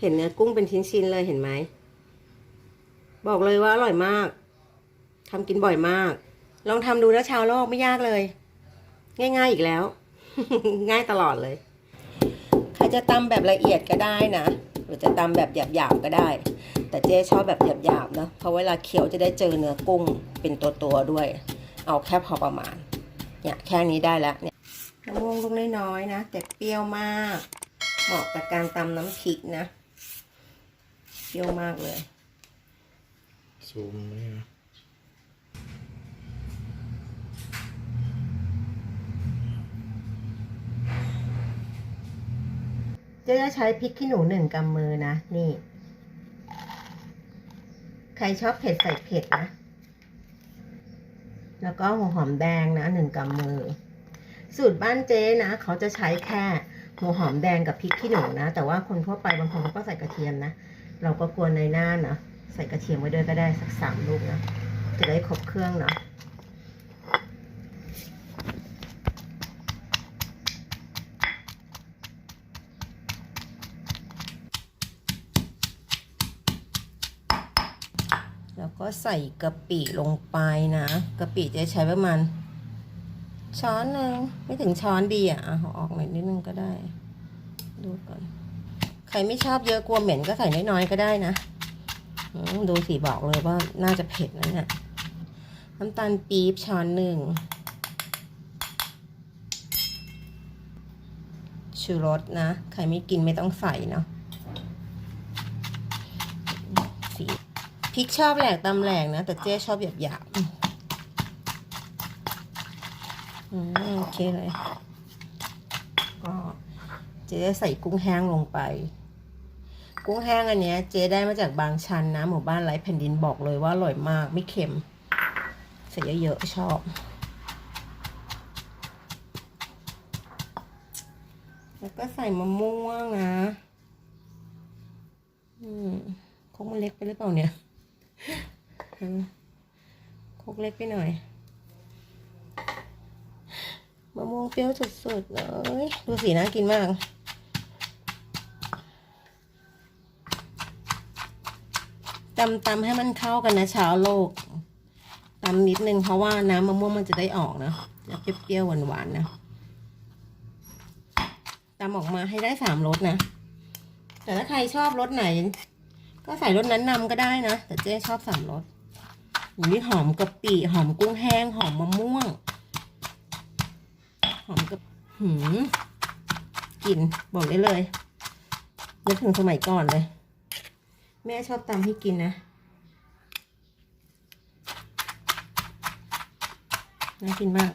เห็นเนื้อกุ้งเป็นชิ้นๆเลยเห็นไหม บอกเลยว่าอร่อยมากทำกินบ่อยมาก ลองทำดูนะชาวโลกไม่ยากเลย ง่ายๆอีกแล้ว ง่ายตลอดเลย ใครจะตำแบบละเอียดก็ได้นะหรือจะตำแบบหยาบๆก็ได้ แต่เจ๊ชอบแบบหยาบๆนะเพราะเวลาเคี้ยวจะได้เจอเนื้อกุ้งเป็นตัวๆด้วย เอาแค่พอประมาณ เนี่ยแค่นี้ได้แล้วเนี่ยมะม่วงลูกน้อยๆนะแต่เปรี้ยวมาก เหมาะกับการตำน้ำพริกนะ เปรี้ยวมากเลย ซูมนี่นะเจ๊จะใช้พริกขี้หนูหนึ่งกำมือนะ นี่ ใครชอบเผ็ดใส่เผ็ดนะ แล้วก็หัวหอมแดงนะหนึ่งกำมือ สูตรบ้านเจ๊นะ เขาจะใช้แค่หัวหอมแดงกับพริกขี้หนูนะ แต่ว่าคนทั่วไปบางคนเขาก็ใส่กระเทียมนะ เราก็กวนในหน้านะใส่กระเทียมไว้ด้วยก็ได้สักสามลูกนะจะได้ครบเครื่องเนาะแล้วก็ใส่กะปิลงไปนะกะปิจะใช้ประมาณช้อนหนึ่งไม่ถึงช้อนดีอะอะเอาออกหน่อยนิดนึงก็ได้ ดูก่อน ใครไม่ชอบเยอะกลัวเหม็นก็ใส่น้อยๆก็ได้นะดูสีบอกเลยว่าน่าจะเผ็ดนะเนี่ยน้ำตาลปี๊บช้อนหนึ่งชูรสนะ ใครไม่กินไม่ต้องใส่เนาะสีพริกชอบแหลกตำแหลกนะ แต่เจ๊ชอบหยาบหยาบๆอืมโอเคเลยก็เจ๊ใส่กุ้งแห้งลงไป กุ้งแห้งอันเนี้ยเจ๊ได้มาจากบางชันนะ หมู่บ้านไร้แผ่นดินบอกเลยว่าอร่อยมากไม่เค็มใส่เยอะๆชอบ แล้วก็ใส่มะม่วงนะอืมคงมันเล็กไปหรือเปล่าเนี่ยคกเล็กไปหน่อยมะม่วงเปรี้ยวสุดๆเลย ดูสีน่ากินมาก ตำตำให้มันเข้ากันนะช้าโลกตำนิดนึงเพราะว่าน้ำมะม่วงมันจะได้ออกนะจะเปรี้ยวๆหวานๆนะตำออกมาให้ได้สามรสนะ แต่ถ้าใครชอบรสไหน ก็ใส่รสนั้นนำก็ได้นะ แต่เจ๊ชอบสามรสอุ้หอมกะปิหอมกุ้งแห้ง หอมมะม่วง หอมกะหืมกลิ่นบอกได้เลยนึกถึงสมัยก่อนเลย แม่ชอบตำให้กินนะน่ากินมาก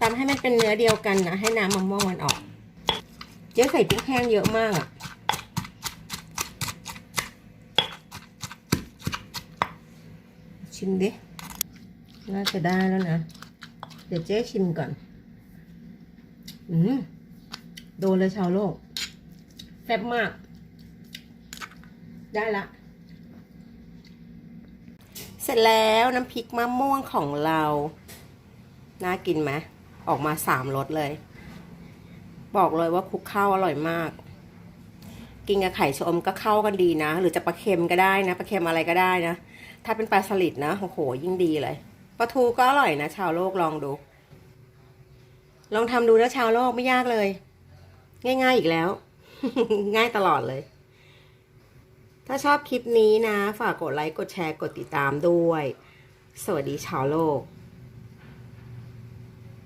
ตำให้มันเป็นเนื้อเดียวกันนะ ให้น้ำมะม่วงมันออก เจ๊ใส่พริกแห้งเยอะมากอะชิมดิ น่าจะได้แล้วนะ เดี๋ยวเจ๊ชิมก่อน อืม โดนเลยชาวโลกแซ่บมาก ได้ละ เสร็จแล้วน้ำพริกมะม่วงของเรา น่ากินไหมออกมาสามรสเลย บอกเลยว่าคลุกข้าวอร่อยมาก กินกับไข่ชะอมก็เข้ากันดีนะ หรือจะปลาเค็มก็ได้นะปลาเค็มอะไรก็ได้นะ ถ้าเป็นปลาสลิดนะโอ้โหยิ่งดีเลยปลาทูก็อร่อยนะ ชาวโลกลองดู ลองทำดูนะชาวโลกไม่ยากเลย ง่าย ๆอีกแล้ว ง่ายตลอดเลย ถ้าชอบคลิปนี้นะ ฝากกดไลค์ กดแชร์ กดติดตามด้วย สวัสดีชาวโลก